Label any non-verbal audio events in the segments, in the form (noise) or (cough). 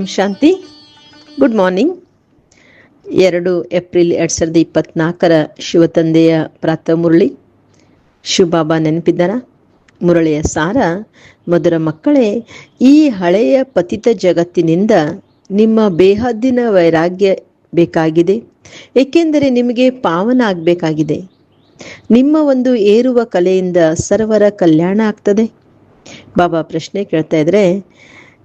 ಓಂ ಶಾಂತಿ. Good morning ಎರಡು April ಎರಡು ಸಾವಿರದ ಇಪ್ಪತ್ನಾಲ್ಕರ ಶಿವತಂದೆಯ ಪ್ರಾತ ಮುರಳಿ ಶಿವಬಾಬಾ ನೆನಪಿದ್ದಾರ? ಮುರಳಿಯ ಸಾರ, ಮಧುರ ಮಕ್ಕಳೇ, ಈ ಹಳೆಯ ಪತಿತ ಜಗತ್ತಿನಿಂದ ನಿಮ್ಮ ಬೇಹದ್ದಿನ ವೈರಾಗ್ಯ ಬೇಕಾಗಿದೆ, ಏಕೆಂದರೆ ನಿಮಗೆ ಪಾವನ ಆಗಬೇಕಾಗಿದೆ ನಿಮ್ಮ ಒಂದು ಏರುವ ಕಲೆಯಿಂದ ಸರ್ವರ ಕಲ್ಯಾಣ ಆಗ್ತದೆ. ಬಾಬಾ ಪ್ರಶ್ನೆ ಕೇಳ್ತಾ ಇದ್ರೆ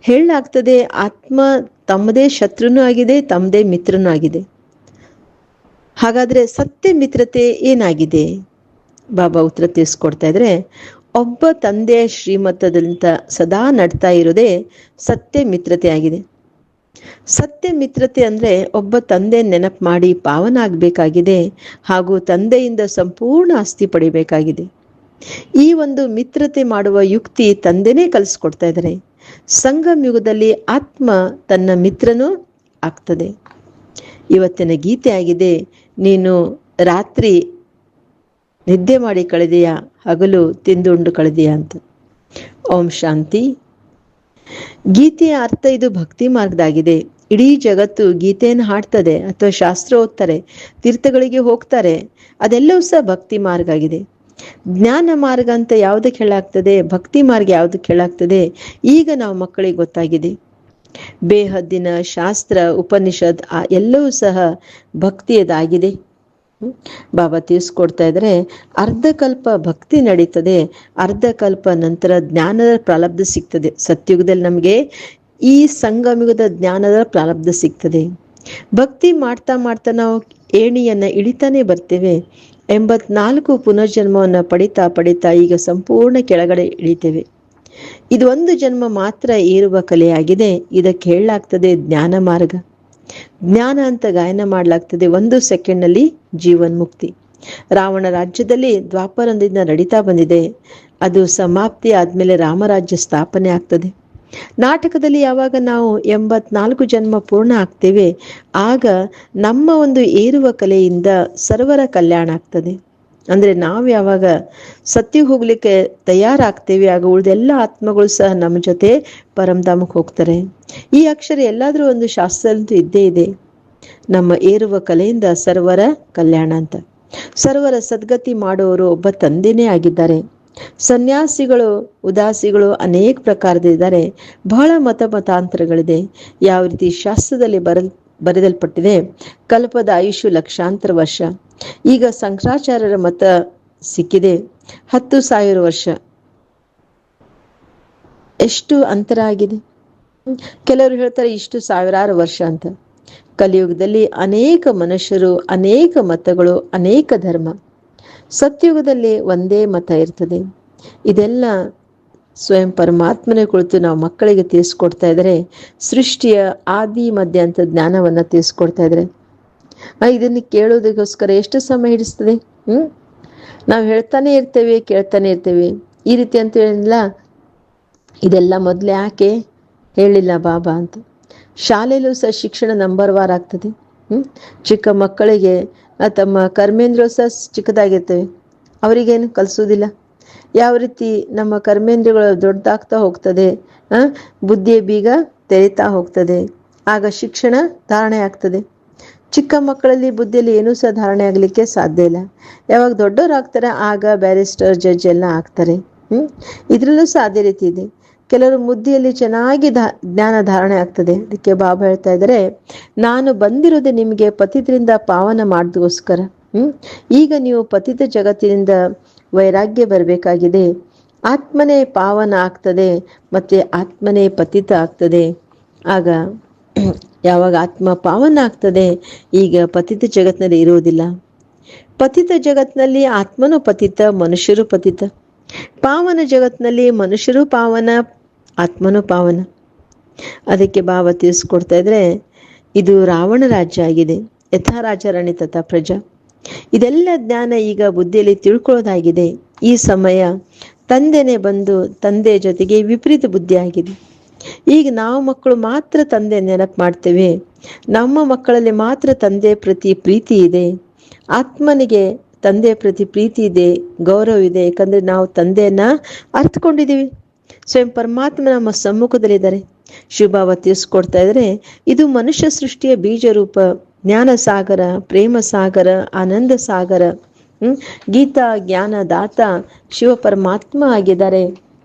ಹೇಳಲಾಗ್ತದೆ, ಆತ್ಮ ತಮ್ಮದೇ ಶತ್ರುನೂ ಆಗಿದೆ, ತಮ್ಮದೇ ಮಿತ್ರನೂ ಆಗಿದೆ. ಹಾಗಾದ್ರೆ ಸತ್ಯ ಮಿತ್ರತೆ ಏನಾಗಿದೆ? ಬಾಬಾ ಉತ್ತರ ತಿಳಿಸ್ಕೊಡ್ತಾ ಇದ್ರೆ, ಒಬ್ಬ ತಂದೆಯ ಶ್ರೀಮತದಂತ ಸದಾ ನಡ್ತಾ ಇರೋದೇ ಸತ್ಯ ಮಿತ್ರತೆ ಆಗಿದೆ. ಸತ್ಯ ಮಿತ್ರತೆ ಅಂದ್ರೆ ಒಬ್ಬ ತಂದೆ ನೆನಪು ಮಾಡಿ ಪಾವನ ಆಗಬೇಕಾಗಿದೆ ಹಾಗೂ ತಂದೆಯಿಂದ ಸಂಪೂರ್ಣ ಆಸ್ತಿ ಪಡಿಬೇಕಾಗಿದೆ. ಈ ಒಂದು ಮಿತ್ರತೆ ಮಾಡುವ ಯುಕ್ತಿ ತಂದೆನೇ ಕಲಿಸ್ಕೊಡ್ತಾ ಇದ್ದಾರೆ. ಸಂಗಮ್ ಯುಗದಲ್ಲಿ ಆತ್ಮ ತನ್ನ ಮಿತ್ರನೂ ಆಗ್ತದೆ. ಇವತ್ತಿನ ಗೀತೆ ಆಗಿದೆ, ನೀನು ರಾತ್ರಿ ನಿದ್ದೆ ಮಾಡಿ ಕಳೆದೆಯಾ, ಹಗಲು ತಿಂದುಂಡು ಕಳೆದೆಯಾ ಅಂತ. ಓಂ ಶಾಂತಿ. ಗೀತೆಯ ಅರ್ಥ ಇದು ಭಕ್ತಿ ಮಾರ್ಗದಾಗಿದೆ. ಇಡೀ ಜಗತ್ತು ಗೀತೆಯನ್ನು ಹಾಡ್ತದೆ, ಅಥವಾ ಶಾಸ್ತ್ರ ಓದ್ತಾರೆ ತೀರ್ಥಗಳಿಗೆ ಹೋಗ್ತಾರೆ, ಅದೆಲ್ಲವೂ ಸಹ ಭಕ್ತಿ ಮಾರ್ಗ ಆಗಿದೆ ಜ್ಞಾನ ಮಾರ್ಗ ಅಂತ ಯಾವುದಕ್ಕೆ ಹೇಳಾಗ್ತದೆ ಭಕ್ತಿ ಮಾರ್ಗ ಯಾವುದಕ್ಕೆ ಹೇಳಾಗ್ತದೆ ಈಗ ನಾವು ಮಕ್ಕಳಿಗೆ ಗೊತ್ತಾಗಿದೆ. ಬೇಹದ್ದಿನ ಶಾಸ್ತ್ರ, ಉಪನಿಷತ್, ಆ ಎಲ್ಲವೂ ಸಹ ಭಕ್ತಿಯದಾಗಿದೆ. ಬಾಬಾ ತಿಳಿಸ್ಕೊಡ್ತಾ ಇದ್ರೆ ಅರ್ಧ ಕಲ್ಪ ಭಕ್ತಿ ನಡೀತದೆ ಅರ್ಧ ಕಲ್ಪ ನಂತರ ಜ್ಞಾನದ ಪ್ರಾರಬ್ಧ ಸಿಗ್ತದೆ. ಸತ್ಯುಗದಲ್ಲಿ ನಮಗೆ ಈ ಸಂಗಮಿಗದ ಜ್ಞಾನದ ಪ್ರಾಲಬ್ಧ ಸಿಗ್ತದೆ. ಭಕ್ತಿ ಮಾಡ್ತಾ ಮಾಡ್ತಾ ನಾವು ಏಣಿಯನ್ನ ಇಳಿತಾನೆ ಬರ್ತೇವೆ. ಎಂಬತ್ನಾಲ್ಕು ಪುನರ್ಜನ್ಮವನ್ನು ಪಡಿತಾ ಪಡಿತಾ ಈಗ ಸಂಪೂರ್ಣ ಕೆಳಗಡೆ ಇಳಿತೇವೆ. ಇದು ಒಂದು ಜನ್ಮ ಮಾತ್ರ ಏರುವ ಕಲೆಯಾಗಿದೆ. ಇದಕ್ಕೆ ಹೇಳಲಾಗ್ತದೆ ಜ್ಞಾನ ಮಾರ್ಗ. ಜ್ಞಾನ ಅಂತ ಗಾಯನ ಮಾಡಲಾಗ್ತದೆ ಒಂದು ಸೆಕೆಂಡ್ನಲ್ಲಿ ಜೀವನ್ ಮುಕ್ತಿ ರಾವಣ ರಾಜ್ಯದಲ್ಲಿ ದ್ವಾಪರದಿಂದ ನಡೀತಾ ಬಂದಿದೆ. ಅದು ಸಮಾಪ್ತಿ ಆದ್ಮೇಲೆ ರಾಮರಾಜ್ಯ ಸ್ಥಾಪನೆ ಆಗ್ತದೆ. ನಾಟಕದಲ್ಲಿ ಯಾವಾಗ ನಾವು ಎಂಬತ್ನಾಲ್ಕು ಜನ್ಮ ಪೂರ್ಣ ಆಗ್ತೇವೆ, ಆಗ ನಮ್ಮ ಒಂದು ಏರುವ ಕಲೆಯಿಂದ ಸರ್ವರ ಕಲ್ಯಾಣ ಆಗ್ತದೆ. ಅಂದ್ರೆ ನಾವು ಯಾವಾಗ ಸತ್ಯ ಹೋಗ್ಲಿಕ್ಕೆ ತಯಾರಾಗ್ತೇವೆ, ಆಗ ಉಳಿದೆಲ್ಲ ಆತ್ಮಗಳು ಸಹ ನಮ್ಮ ಜೊತೆ ಪರಮಧಾಮಕ್ಕೆ ಹೋಗ್ತಾರೆ. ಈ ಅಕ್ಷರ ಎಲ್ಲಾದ್ರೂ ಒಂದು ಶಾಸ್ತ್ರದಂತೂ ಇದ್ದೇ ಇದೆ. ನಮ್ಮ ಏರುವ ಕಲೆಯಿಂದ ಸರ್ವರ ಕಲ್ಯಾಣ ಅಂತ. ಸರ್ವರ ಸದ್ಗತಿ ಮಾಡುವವರು ಒಬ್ಬ ತಂದೆನೇ ಆಗಿದ್ದಾರೆ. ಸನ್ಯಾಸಿಗಳು, ಉದಾಸಿಗಳು ಅನೇಕ ಪ್ರಕಾರದಿದ್ದಾರೆ ಬಹಳ ಮತ ಮತಾಂತರಗಳಿದೆ. ಯಾವ ರೀತಿ ಶಾಸ್ತ್ರದಲ್ಲಿ ಬರ ಬರೆದಲ್ಪಟ್ಟಿದೆ ಕಲ್ಪದ ಆಯುಷು ಲಕ್ಷಾಂತರ ವರ್ಷ. ಈಗ ಶಂಕರಾಚಾರ್ಯರ ಮತ ಸಿಕ್ಕಿದೆ. ಹತ್ತು ಸಾವಿರ ವರ್ಷ. ಎಷ್ಟು ಅಂತರ ಆಗಿದೆ. ಕೆಲವರು ಹೇಳ್ತಾರೆ ಇಷ್ಟು ಸಾವಿರಾರು ವರ್ಷ ಅಂತ. ಕಲಿಯುಗದಲ್ಲಿ ಅನೇಕ ಮನುಷ್ಯರು, ಅನೇಕ ಮತಗಳು, ಅನೇಕ ಧರ್ಮ. ಸತ್ಯುಗದಲ್ಲಿ ಒಂದೇ ಮತ ಇರ್ತದೆ. ಇದೆಲ್ಲ ಸ್ವಯಂ ಪರಮಾತ್ಮನೇ ಕುಳಿತು ನಾವು ಮಕ್ಕಳಿಗೆ ತಿಳಿಸ್ಕೊಡ್ತಾ ಇದ್ರೆ ಸೃಷ್ಟಿಯ ಆದಿ, ಮಧ್ಯ ಅಂತ ಜ್ಞಾನವನ್ನ ತಿಳಿಸ್ಕೊಡ್ತಾ ಇದ್ದಾರೆ ಇದನ್ನು ಕೇಳೋದಕ್ಕೋಸ್ಕರ ಎಷ್ಟು ಸಮಯ ಹಿಡಿಸ್ತದೆ? ಹ್ಮ್? ನಾವು ಹೇಳ್ತಾನೆ ಇರ್ತೇವೆ, ಕೇಳ್ತಾನೆ ಇರ್ತೇವೆ. ಈ ರೀತಿ ಅಂತ ಹೇಳಿಲ್ಲ ಇದೆಲ್ಲ ಮೊದಲು ಯಾಕೆ? ಹೇಳಿಲ್ಲ ಬಾಬಾ ಅಂತ. ಶಾಲೆಯಲ್ಲೂ ಸಹ ಶಿಕ್ಷಣ ನಂಬರ್ ವಾರ್ ಆಗ್ತದೆ. ಹ್ಮ್? ಚಿಕ್ಕ ಮಕ್ಕಳಿಗೆ ತಮ್ಮ ಕರ್ಮೇಂದ್ರ ಸಹ ಚಿಕ್ಕದಾಗಿರ್ತವೆ ಅವರಿಗೇನು ಕಲಿಸೋದಿಲ್ಲ. ಯಾವ ರೀತಿ ನಮ್ಮ ಕರ್ಮೇಂದ್ರಗಳು ದೊಡ್ಡದಾಗ್ತಾ ಹೋಗ್ತದೆ ಬುದ್ಧಿಯ ಬೀಗ ತೆರೀತಾ ಹೋಗ್ತದೆ, ಆಗ ಶಿಕ್ಷಣ ಧಾರಣೆ ಆಗ್ತದೆ. ಚಿಕ್ಕ ಮಕ್ಕಳಲ್ಲಿ ಬುದ್ಧಿಯಲ್ಲಿ ಏನೂ ಸಹ ಧಾರಣೆ ಆಗಲಿಕ್ಕೆ ಸಾಧ್ಯ ಇಲ್ಲ. ಯಾವಾಗ ದೊಡ್ಡವ್ರು ಆಗ್ತಾರೆ ಆಗ ಬ್ಯಾರಿಸ್ಟರ್ ಜಡ್ಜ್ ಎಲ್ಲ ಆಗ್ತಾರೆ. ಹ್ಮ್, ಇದರಲ್ಲೂ ಸಹ ಅದೇ ರೀತಿ ಇದೆ. ಕೆಲವರು ಮುದ್ದಿಯಲ್ಲಿ ಚೆನ್ನಾಗಿ ಧಾ, ಜ್ಞಾನ ಧಾರಣೆ ಆಗ್ತದೆ. ಅದಕ್ಕೆ ಬಾಬಾ ಹೇಳ್ತಾ ಇದ್ದಾರೆ, ನಾನು ಬಂದಿರೋದು ನಿಮಗೆ ಪತಿತರಿಂದ ಪಾವನ ಮಾಡೋದಕ್ಕೋಸ್ಕರ ಹ್ಮ್? ಈಗ ನೀವು ಪತಿತ ಜಗತ್ತಿನಿಂದ ವೈರಾಗ್ಯ ಬರಬೇಕಾಗಿದೆ. ಆತ್ಮನೇ ಪಾವನ ಆಗ್ತದೆ, ಮತ್ತೆ ಆತ್ಮನೇ ಪತಿತ ಆಗ್ತದೆ. ಆಗ ಯಾವಾಗ ಆತ್ಮ ಪಾವನ ಆಗ್ತದೆ, ಈಗ ಪತಿತ ಜಗತ್ತಿನಲ್ಲಿ ಇರುವುದಿಲ್ಲ. ಪತಿತ ಜಗತ್ತಿನಲ್ಲಿ ಆತ್ಮನು ಪತಿತ, ಮನುಷ್ಯರು ಪತಿತ. ಪಾವನ ಜಗತ್ತಿನಲ್ಲಿ ಮನುಷ್ಯರು ಪಾವನ, ಆತ್ಮನು ಪಾವನ. ಅದಕ್ಕೆ ಭಾವ ತಿಳಿಸ್ಕೊಡ್ತಾ ಇದ್ರೆ, ಇದು ರಾವಣ ರಾಜ್ಯ ಆಗಿದೆ. ಯಥಾ ರಾಜರಾಣಿ ಪ್ರಜಾ. ಇದೆಲ್ಲ ಜ್ಞಾನ ಈಗ ಬುದ್ಧಿಯಲ್ಲಿ ತಿಳ್ಕೊಳ್ಳೋದಾಗಿದೆ. ಈ ಸಮಯ ತಂದೆನೇ ಬಂದು ತಂದೆ ಜೊತೆಗೆ ವಿಪರೀತ ಬುದ್ಧಿ ಆಗಿದೆ. ಈಗ ನಾವು ಮಕ್ಕಳು ಮಾತ್ರ ತಂದೆ ನೆನಪು ಮಾಡ್ತೇವೆ. ನಮ್ಮ ಮಕ್ಕಳಲ್ಲಿ ಮಾತ್ರ ತಂದೆ ಪ್ರತಿ ಪ್ರೀತಿ ಇದೆ. ಆತ್ಮನಿಗೆ ತಂದೆ ಪ್ರತಿ ಪ್ರೀತಿ ಇದೆ, ಗೌರವ ಇದೆ, ಯಾಕಂದ್ರೆ ನಾವು ತಂದೆಯನ್ನ ಅರ್ಥಕೊಂಡಿದ್ದೀವಿ ಸ್ವಯಂ ಪರಮಾತ್ಮ ನಮ್ಮ ಸಮ್ಮುಖದಲ್ಲಿದ್ದಾರೆ. ಶುಭಾವ ತಿಳಿಸ್ಕೊಡ್ತಾ ಇದ್ರೆ, ಇದು ಮನುಷ್ಯ ಸೃಷ್ಟಿಯ ಬೀಜ ರೂಪ ಜ್ಞಾನ ಸಾಗರ, ಪ್ರೇಮ ಸಾಗರ, ಆನಂದ ಸಾಗರ. ಹ್ಮ್, ಗೀತಾ, ಜ್ಞಾನ, ದಾತ, ಶಿವ ಪರಮಾತ್ಮ ಆಗಿದ್ದಾರೆ.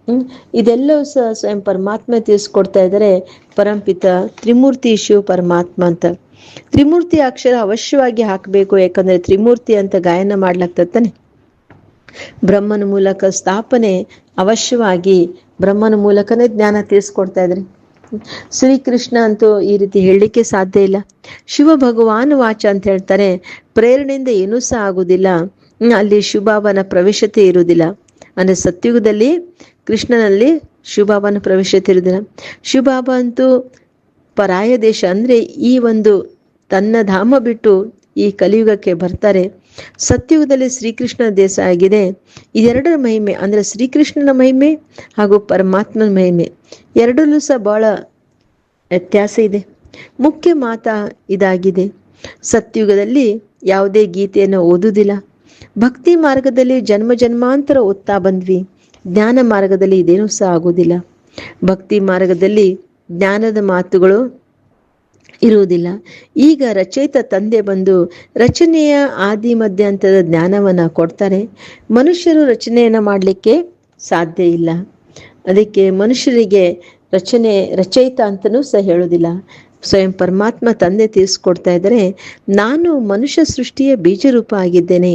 ಹ್ಮ್, ಇದೆಲ್ಲವೂ ಸಹ ಸ್ವಯಂ ಪರಮಾತ್ಮ ತಿಳಿಸ್ಕೊಡ್ತಾ ಇದ್ದಾರೆ. ಪರಂಪಿತ ತ್ರಿಮೂರ್ತಿ ಶಿವ ಪರಮಾತ್ಮ ಅಂತ. ತ್ರಿಮೂರ್ತಿ ಅಕ್ಷರ ಅವಶ್ಯವಾಗಿ ಹಾಕಬೇಕು, ಯಾಕಂದ್ರೆ ತ್ರಿಮೂರ್ತಿ ಅಂತ ಗಾಯನ ಮಾಡ್ಲಾಗ್ತತಾನೆ ಬ್ರಹ್ಮನ ಮೂಲಕ ಸ್ಥಾಪನೆ ಅವಶ್ಯವಾಗಿ ಬ್ರಹ್ಮನ ಮೂಲಕನೇ ಜ್ಞಾನ ತಿಳಿಸ್ಕೊಡ್ತಾ ಇದ್ರಿ. ಶ್ರೀಕೃಷ್ಣ ಅಂತೂ ಈ ರೀತಿ ಹೇಳಲಿಕ್ಕೆ ಸಾಧ್ಯ ಇಲ್ಲ. ಶಿವ ಭಗವಾನ್ ವಾಚ ಅಂತ ಹೇಳ್ತಾರೆ, ಪ್ರೇರಣೆಯಿಂದ ಏನೂ ಸಹ ಆಗುದಿಲ್ಲ. ಅಲ್ಲಿ ಶಿವಬಾಬನ ಪ್ರವೇಶತೆ ಇರುವುದಿಲ್ಲ. ಅಂದ್ರೆ ಸತ್ಯುಗದಲ್ಲಿ ಕೃಷ್ಣನಲ್ಲಿ ಶಿವಬಾಬನ ಪ್ರವೇಶತೆ ಇರುವುದಿಲ್ಲ. ಶುಭಾಬ ಅಂತೂ ಪರಾಯ ದೇಶ ಅಂದ್ರೆ ಈ ಒಂದು ತನ್ನ ಧಾಮ ಬಿಟ್ಟು ಈ ಕಲಿಯುಗಕ್ಕೆ ಬರ್ತಾರೆ. ಸತ್ಯುಗದಲ್ಲಿ ಶ್ರೀಕೃಷ್ಣ ದೇಶ ಆಗಿದೆ. ಇದೆರಡರ ಮಹಿಮೆ ಅಂದ್ರೆ ಶ್ರೀಕೃಷ್ಣನ ಮಹಿಮೆ ಹಾಗೂ ಪರಮಾತ್ಮನ ಮಹಿಮೆ. ಎರಡರಲ್ಲೂ ಸಹ ಬಹಳ ವ್ಯತ್ಯಾಸ ಇದೆ. ಮುಖ್ಯ ಮಾತ ಇದಾಗಿದೆ. ಸತ್ಯುಗದಲ್ಲಿ ಯಾವುದೇ ಗೀತೆಯನ್ನು ಓದುವುದಿಲ್ಲ. ಭಕ್ತಿ ಮಾರ್ಗದಲ್ಲಿ ಜನ್ಮ ಜನ್ಮಾಂತರ ಓದ್ತಾ ಬಂದ್ವಿ. ಜ್ಞಾನ ಮಾರ್ಗದಲ್ಲಿ ಇದೇನೂ ಸಹ ಆಗೋದಿಲ್ಲ ಭಕ್ತಿ ಮಾರ್ಗದಲ್ಲಿ ಜ್ಞಾನದ ಮಾತುಗಳು ಇರುವುದಿಲ್ಲ. ಈಗ ರಚಯಿತ ತಂದೆ ಬಂದು ರಚನೆಯ ಆದಿ ಮಧ್ಯಂತದ ಜ್ಞಾನವನ್ನ ಕೊಡ್ತಾರೆ. ಮನುಷ್ಯರು ರಚನೆಯನ್ನ ಮಾಡಲಿಕ್ಕೆ ಸಾಧ್ಯ ಇಲ್ಲ. ಅದಕ್ಕೆ ಮನುಷ್ಯರಿಗೆ ರಚನೆ, ರಚಯಿತ ಅಂತನೂ ಸಹ ಹೇಳೋದಿಲ್ಲ ಸ್ವಯಂ ಪರಮಾತ್ಮ ತಂದೆ ತಿಳಿಸ್ಕೊಡ್ತಾ ಇದ್ದಾರೆ, ನಾನು ಮನುಷ್ಯ ಸೃಷ್ಟಿಯ ಬೀಜರೂಪ ಆಗಿದ್ದೇನೆ.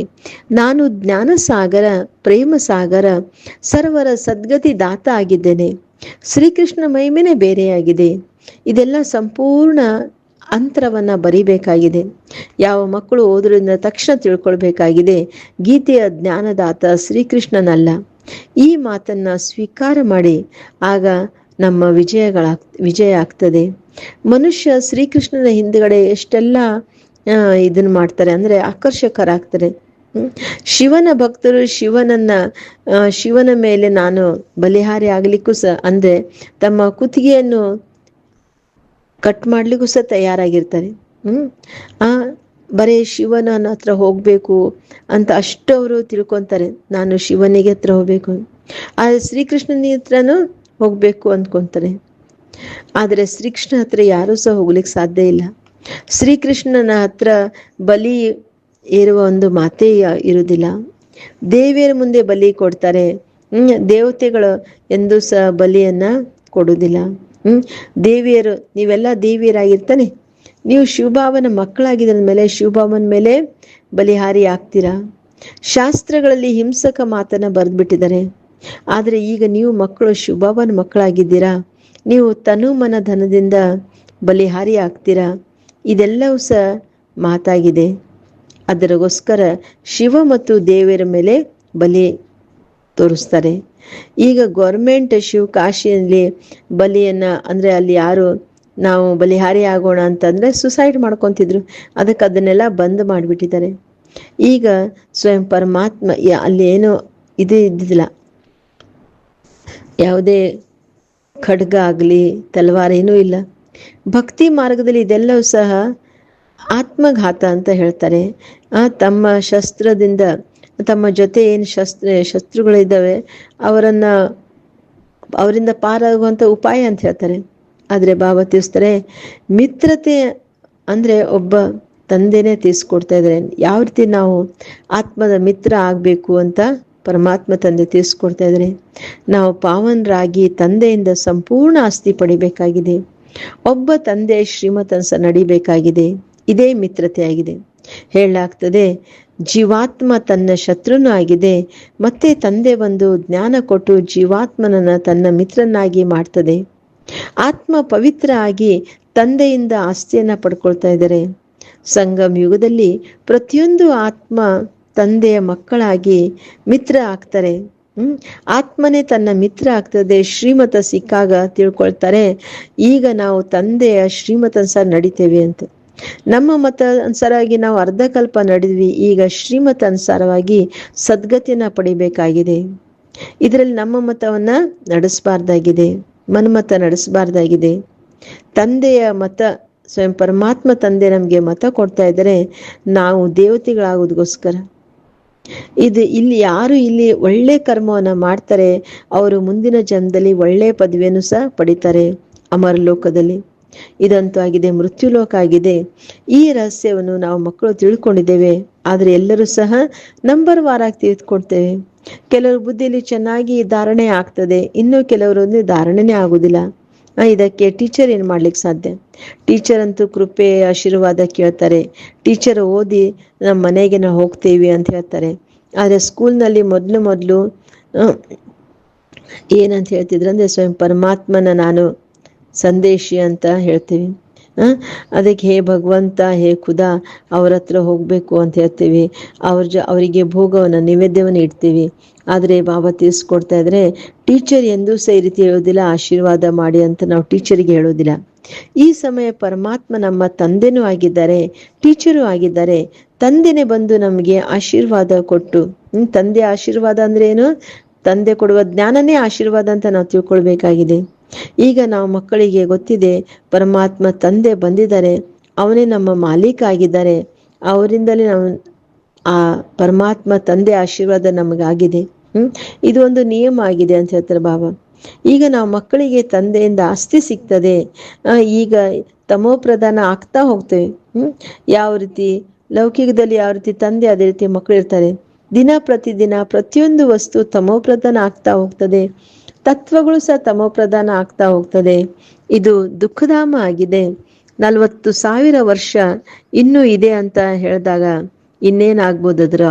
ನಾನು ಜ್ಞಾನ ಸಾಗರ ಪ್ರೇಮ ಸಾಗರ ಸರ್ವರ ಸದ್ಗತಿ ದಾತ ಆಗಿದ್ದೇನೆ. ಶ್ರೀಕೃಷ್ಣ ಮಹಿಮೆನೇ ಬೇರೆಯಾಗಿದೆ. ಇದೆಲ್ಲ ಸಂಪೂರ್ಣ ಅಂತರವನ್ನ ಬರಿಬೇಕಾಗಿದೆ. ಯಾವ ಮಕ್ಕಳು ಓದೋದ್ರಿಂದ ತಕ್ಷಣ ತಿಳ್ಕೊಳ್ಬೇಕಾಗಿದೆ. ಗೀತೆಯ ಜ್ಞಾನದಾತ ಶ್ರೀಕೃಷ್ಣನಲ್ಲ. ಈ ಮಾತನ್ನ ಸ್ವೀಕಾರ ಮಾಡಿ, ಆಗ ನಮ್ಮ ವಿಜಯಗಳ, ವಿಜಯ ಆಗ್ತದೆ. ಮನುಷ್ಯ ಶ್ರೀಕೃಷ್ಣನ ಹಿಂದುಗಡೆ ಎಷ್ಟೆಲ್ಲ ಇದನ್ನ ಮಾಡ್ತಾರೆ ಅಂದ್ರೆ ಆಕರ್ಷಕರಾಗ್ತಾರೆ. ಶಿವನ ಭಕ್ತರು ಶಿವನನ್ನ ಶಿವನ ಮೇಲೆ ನಾನು ಬಲಿಹಾರಿ ಆಗ್ಲಿಕ್ಕೂ ಸಹ ಅಂದ್ರೆ ತಮ್ಮ ಕುತ್ತಿಗೆಯನ್ನು ಕಟ್ ಮಾಡ್ಲಿಕ್ಕೂ ಸಹ ತಯಾರಾಗಿರ್ತಾರೆ. ಹ್ಮ್. ಆ, ಬರೇ ಶಿವನ ಹತ್ರ ಹೋಗ್ಬೇಕು ಅಂತ ಅಷ್ಟು ಅವರು ತಿಳ್ಕೊಂತಾರೆ. ನಾನು ಶಿವನಿಗೆ ಹತ್ರ ಹೋಗ್ಬೇಕು ಆ ಶ್ರೀಕೃಷ್ಣನ ಹತ್ರನೂ ಹೋಗ್ಬೇಕು ಅಂದ್ಕೊಂತಾರೆ. ಆದರೆ ಶ್ರೀಕೃಷ್ಣ ಹತ್ರ ಯಾರು ಸಹ ಹೋಗ್ಲಿಕ್ಕೆ ಸಾಧ್ಯ ಇಲ್ಲ. ಶ್ರೀಕೃಷ್ಣನ ಹತ್ರ ಬಲಿ ಏರುವ ಒಂದು ಮಾತೇ ಇರುವುದಿಲ್ಲ. ದೇವಿಯರ ಮುಂದೆ ಬಲಿ ಕೊಡ್ತಾರೆ. ಹ್ಮ್, ದೇವತೆಗಳು ಎಂದು ಸಹ ಬಲಿಯನ್ನ ಕೊಡುವುದಿಲ್ಲ. ಹ್ಮ್, ದೇವಿಯರು, ನೀವೆಲ್ಲ ದೇವಿಯರಾಗಿರ್ತಾನೆ. ನೀವು ಶಿವಭಾವನ ಮಕ್ಕಳಾಗಿದ್ದ ಮೇಲೆ ಶಿವಭಾವನ ಮೇಲೆ ಬಲಿಹಾರಿ ಆಗ್ತೀರಾ? ಶಾಸ್ತ್ರಗಳಲ್ಲಿ ಹಿಂಸಕ ಮಾತನ್ನ ಬರೆದ್ಬಿಟ್ಟಿದ್ದಾರೆ. ಆದರೆ ಈಗ ನೀವು ಮಕ್ಕಳು ಶಿವಭಾವನ ಮಕ್ಕಳಾಗಿದ್ದೀರಾ? ನೀವು ತನು ಮನ ಧನದಿಂದ ಬಲಿಹಾರಿ ಆಗ್ತೀರಾ? ಇದೆಲ್ಲವೂ ಸಹ ಮಾತಾಗಿದೆ. ಅದರಗೋಸ್ಕರ ಶಿವ ಮತ್ತು ದೇವರ ಮೇಲೆ ಬಲಿ ತೋರಿಸ್ತಾರೆ. ಈಗ ಗೌರ್ಮೆಂಟ್ ಶಿವ ಕಾಶಿಯಲ್ಲಿ ಬಲಿಯನ್ನ ಅಂದ್ರೆ ಅಲ್ಲಿ ಯಾರು ನಾವು ಬಲಿಹಾರಿ ಆಗೋಣ ಅಂತಂದ್ರೆ ಸುಸೈಡ್ ಮಾಡ್ಕೊಂತಿದ್ರು. ಅದಕ್ಕೆ ಅದನ್ನೆಲ್ಲ ಬಂದ್ ಮಾಡಿಬಿಟ್ಟಿದ್ದಾರೆ. ಈಗ ಸ್ವಯಂ ಪರಮಾತ್ಮ ಅಲ್ಲಿ ಏನು ಇದು ಇದ್ದಿದ್ದಿಲ್ಲ. ಯಾವುದೇ ಖಡ್ಗ ಆಗಲಿ, ತಲವಾರ ಏನೂ ಇಲ್ಲ. ಭಕ್ತಿ ಮಾರ್ಗದಲ್ಲಿ ಇದೆಲ್ಲವೂ ಸಹ ಆತ್ಮಘಾತ ಅಂತ ಹೇಳ್ತಾರೆ. ತಮ್ಮ ಶಸ್ತ್ರದಿಂದ, ತಮ್ಮ ಜೊತೆ ಏನು ಶಸ್ತ್ರ ಶಸ್ತ್ರಗಳಿದ್ದಾವೆ ಅವರನ್ನ, ಅವರಿಂದ ಪಾರಾಗುವಂಥ ಉಪಾಯ ಅಂತ ಹೇಳ್ತಾರೆ. ಆದರೆ ಬಾಬಾ ತಿಳಿಸ್ತಾರೆ, ಮಿತ್ರತೆ ಅಂದ್ರೆ ಒಬ್ಬ ತಂದೆನೇ ತಿಳಿಸ್ಕೊಡ್ತಾ ಇದ್ದಾರೆ. ಯಾವ ರೀತಿ ನಾವು ಆತ್ಮದ ಮಿತ್ರ ಆಗಬೇಕು ಅಂತ ಪರಮಾತ್ಮ ತಂದೆ ತಿಳಿಸ್ಕೊಡ್ತಾ ಇದ್ದಾರೆ. ನಾವು ಪಾವನರಾಗಿ ತಂದೆಯಿಂದ ಸಂಪೂರ್ಣ ಆಸ್ತಿ ಪಡಿಬೇಕಾಗಿದೆ. ಒಬ್ಬ ತಂದೆ ಶ್ರೀಮತನ್ಸ ನಡಿಬೇಕಾಗಿದೆ. ಇದೇ ಮಿತ್ರತೆಯಾಗಿದೆ. ಹೇಳಲಾಗ್ತದೆ, ಜೀವಾತ್ಮ ತನ್ನ ಶತ್ರುನೂ ಆಗಿದೆ, ಮತ್ತೆ ತಂದೆ ಬಂದು ಜ್ಞಾನ ಕೊಟ್ಟು ಜೀವಾತ್ಮನನ್ನ ತನ್ನ ಮಿತ್ರನಾಗಿ ಮಾಡ್ತದೆ. ಆತ್ಮ ಪವಿತ್ರ ಆಗಿ ತಂದೆಯಿಂದ ಆಸ್ತಿಯನ್ನ ಪಡ್ಕೊಳ್ತಾ ಇದ್ದಾರೆ. ಸಂಗಮ್ ಯುಗದಲ್ಲಿ ಪ್ರತಿಯೊಂದು ಆತ್ಮ ತಂದೆಯ ಮಕ್ಕಳಾಗಿ ಮಿತ್ರ ಆಗ್ತಾರೆ. ಹ್ಮ್, ಆತ್ಮನೇ ತನ್ನ ಮಿತ್ರ ಆಗ್ತದೆ ಶ್ರೀಮತ ಸಿಕ್ಕಾಗ ತಿಳ್ಕೊಳ್ತಾರೆ. ಈಗ ನಾವು ತಂದೆಯ ಶ್ರೀಮತ ಸಹ ನಡಿತೇವೆ ಅಂತ. ನಮ್ಮ ಮತ ಅನುಸಾರವಾಗಿ ನಾವು ಅರ್ಧ ಕಲ್ಪ ನಡೆದ್ವಿ. ಈಗ ಶ್ರೀಮತ ಅನುಸಾರವಾಗಿ ಸದ್ಗತಿಯನ್ನ ಪಡಿಬೇಕಾಗಿದೆ. ಇದರಲ್ಲಿ ನಮ್ಮ ಮತವನ್ನ ನಡೆಸಬಾರ್ದಾಗಿದೆ. ಮನ್ಮತ ನಡೆಸಬಾರ್ದಾಗಿದೆ. ತಂದೆಯ ಮತ, ಸ್ವಯಂ ಪರಮಾತ್ಮ ತಂದೆ ನಮಗೆ ಮತ ಕೊಡ್ತಾ ಇದ್ದರೆ ನಾವು ದೇವತೆಗಳಾಗೋದಕ್ಕೋಸ್ಕರ. ಇದು ಇಲ್ಲಿ ಯಾರು ಇಲ್ಲಿ ಒಳ್ಳೆ ಕರ್ಮವನ್ನ ಮಾಡ್ತಾರೆ, ಅವರು ಮುಂದಿನ ಜನ್ಮದಲ್ಲಿ ಒಳ್ಳೆ ಪದವಿಯನ್ನು ಸಹ ಪಡಿತಾರೆ ಅಮರ ಲೋಕದಲ್ಲಿ ಇದಂತೂ ಆಗಿದೆ, ಮೃತ್ಯು ಲೋಕ ಆಗಿದೆ. ಈ ರಹಸ್ಯವನ್ನು ನಾವು ಮಕ್ಕಳು ತಿಳ್ಕೊಂಡಿದ್ದೇವೆ. ಆದ್ರೆ ಎಲ್ಲರೂ ಸಹ ನಂಬರ್ ವಾರಾಗಿ ತಿಳಿದುಕೊಡ್ತೇವೆ ಕೆಲವರು ಬುದ್ಧಿಯಲ್ಲಿ ಚೆನ್ನಾಗಿ ಧಾರಣೆ ಆಗ್ತದೆ. ಇನ್ನು ಕೆಲವರೊಂದು ಧಾರಣೆನೇ ಆಗುದಿಲ್ಲ ಇದಕ್ಕೆ ಟೀಚರ್ ಏನ್ ಮಾಡ್ಲಿಕ್ಕೆ ಸಾಧ್ಯ? ಟೀಚರ್ ಅಂತೂ ಕೃಪೆ, ಆಶೀರ್ವಾದ ಕೇಳ್ತಾರೆ. ಟೀಚರ್ ಓದಿ ನಮ್ಮ ಮನೆಗೆ ನಾವು ಹೋಗ್ತೇವೆ ಅಂತ ಹೇಳ್ತಾರೆ. ಆದ್ರೆ ಸ್ಕೂಲ್ನಲ್ಲಿ ಮೊದಲು ಮೊದಲು ಏನಂತ ಹೇಳ್ತಿದ್ರು ಅಂದ್ರೆ ಸ್ವಯಂ ಪರಮಾತ್ಮನ ನಾನು. ಸಂದೇಶಿ ಅಂತ ಹೇಳ್ತೀವಿ. ಅದಕ್ಕೆ ಹೇ ಭಗವಂತ, ಹೇ ಖುದಾ, ಅವ್ರ ಹತ್ರ ಹೋಗ್ಬೇಕು ಅಂತ ಹೇಳ್ತೀವಿ. ಅವ್ರ ಜ, ಅವರಿಗೆ ಭೋಗವನ್ನು, ನೈವೇದ್ಯವನ್ನು ಇಡ್ತೀವಿ. ಆದರೆ ಬಾಬಾ ತಿಳಿಸ್ಕೊಡ್ತಾ ಇದ್ರೆ, ಟೀಚರ್ ಎಂದೂ ಸಹ ಈ ರೀತಿ ಹೇಳೋದಿಲ್ಲ, ಆಶೀರ್ವಾದ ಮಾಡಿ ಅಂತ ನಾವು ಟೀಚರ್ಗೆ ಹೇಳೋದಿಲ್ಲ. ಈ ಸಮಯ ಪರಮಾತ್ಮ ನಮ್ಮ ತಂದೆನೂ ಆಗಿದ್ದಾರೆ, ಟೀಚರು ಆಗಿದ್ದಾರೆ. ತಂದೆನೇ ಬಂದು ನಮಗೆ ಆಶೀರ್ವಾದ ಕೊಟ್ಟು ತಂದೆ ಆಶೀರ್ವಾದ ಅಂದ್ರೆ ಏನು? ತಂದೆ ಕೊಡುವ ಜ್ಞಾನನೇ ಆಶೀರ್ವಾದ ಅಂತ ನಾವು ತಿಳ್ಕೊಳ್ಬೇಕಾಗಿದೆ. ಈಗ ನಾವು ಮಕ್ಕಳಿಗೆ ಗೊತ್ತಿದೆ, ಪರಮಾತ್ಮ ತಂದೆ ಬಂದಿದ್ದಾರೆ, ಅವನೇ ನಮ್ಮ ಮಾಲೀಕ ಆಗಿದ್ದಾರೆ ಅವರಿಂದಲೇ ನಾವು ಆ ಪರಮಾತ್ಮ ತಂದೆ ಆಶೀರ್ವಾದ ನಮಗಾಗಿದೆ. ಹ್ಮ್? ಇದು ಒಂದು ನಿಯಮ ಆಗಿದೆ ಅಂತ ಹೇಳ್ತಾರೆ ಬಾಬಾ. ಈಗ ನಾವು ಮಕ್ಕಳಿಗೆ ತಂದೆಯಿಂದ ಆಸ್ತಿ ಸಿಗ್ತದೆ. ಈಗ ತಮೋ ಪ್ರಧಾನ ಆಗ್ತಾ ಹೋಗ್ತೇವೆ. ಹ್ಮ್? ಯಾವ ರೀತಿ? ಲೌಕಿಕದಲ್ಲಿ ಯಾವ ರೀತಿ ತಂದೆ, ಅದೇ ರೀತಿ ಮಕ್ಕಳು ಇರ್ತಾರೆ ದಿನ ಪ್ರತಿದಿನ ಪ್ರತಿಯೊಂದು ವಸ್ತು ತಮೋ ಪ್ರಧಾನ ಆಗ್ತಾ ಹೋಗ್ತದೆ. ತತ್ವಗಳು ಸಹ ತಮೋ ಪ್ರಧಾನ ಆಗ್ತಾ ಹೋಗ್ತದೆ. ಇದು ದುಃಖಧಾಮ ಆಗಿದೆ. ನಲವತ್ತು ಸಾವಿರ ವರ್ಷ ಇನ್ನೂ ಇದೆ ಅಂತ ಹೇಳಿದಾಗ ಇನ್ನೇನಾಗ್ಬೋದು ಅದರ?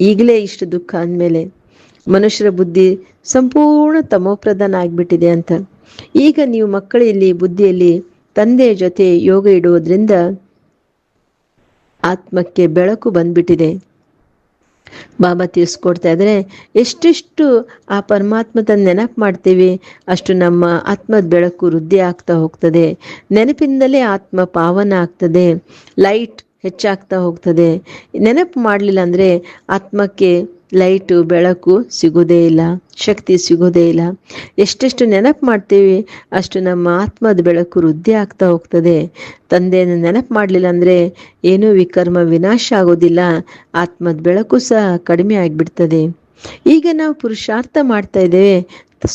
ಈಗಲೇ ಇಷ್ಟು ದುಃಖ ಅಂದಮೇಲೆ. ಮನುಷ್ಯರ ಬುದ್ಧಿ ಸಂಪೂರ್ಣ ತಮೋಪ್ರಧಾನ ಆಗಿಬಿಟ್ಟಿದೆ ಅಂತ. ಈಗ ನೀವು ಮಕ್ಕಳಲ್ಲಿ, ಬುದ್ಧಿಯಲ್ಲಿ ತಂದೆಯ ಜೊತೆ ಯೋಗ ಇಡುವುದರಿಂದ ಆತ್ಮಕ್ಕೆ ಬೆಳಕು ಬಂದ್ಬಿಟ್ಟಿದೆ. ಬಾಬಾ ತಿಳಿಸ್ಕೊಡ್ತಾ ಇದ್ರೆ, ಎಷ್ಟೆಷ್ಟು ಆ ಪರಮಾತ್ಮದ ನೆನಪು ಮಾಡ್ತೀವಿ, ಅಷ್ಟು ನಮ್ಮ ಆತ್ಮದ ಬೆಳಕು ವೃದ್ಧಿ ಆಗ್ತಾ ಹೋಗ್ತದೆ, ನೆನಪಿಂದಲೇ ಆತ್ಮ ಪಾವನ ಆಗ್ತದೆ ಲೈಟ್ ಹೆಚ್ಚಾಗ್ತಾ ಹೋಗ್ತದೆ. ನೆನಪು ಮಾಡಲಿಲ್ಲ ಅಂದ್ರೆ ಆತ್ಮಕ್ಕೆ ಲೈಟು, ಬೆಳಕು ಸಿಗೋದೇ ಇಲ್ಲ, ಶಕ್ತಿ ಸಿಗೋದೇ ಇಲ್ಲ. ಎಷ್ಟೆಷ್ಟು ನೆನಪು ಮಾಡ್ತೀವಿ, ಅಷ್ಟು ನಮ್ಮ ಆತ್ಮದ ಬೆಳಕು ವೃದ್ಧಿ ಆಗ್ತಾ ಹೋಗ್ತದೆ. ತಂದೆಯನ್ನು ನೆನಪು ಮಾಡಲಿಲ್ಲ ಅಂದರೆ ಏನೂ ವಿಕರ್ಮ ವಿನಾಶ ಆಗೋದಿಲ್ಲ, ಆತ್ಮದ ಬೆಳಕು ಸಹ ಕಡಿಮೆ ಆಗಿಬಿಡ್ತದೆ. ಈಗ ನಾವು ಪುರುಷಾರ್ಥ ಮಾಡ್ತಾ ಇದ್ದೇವೆ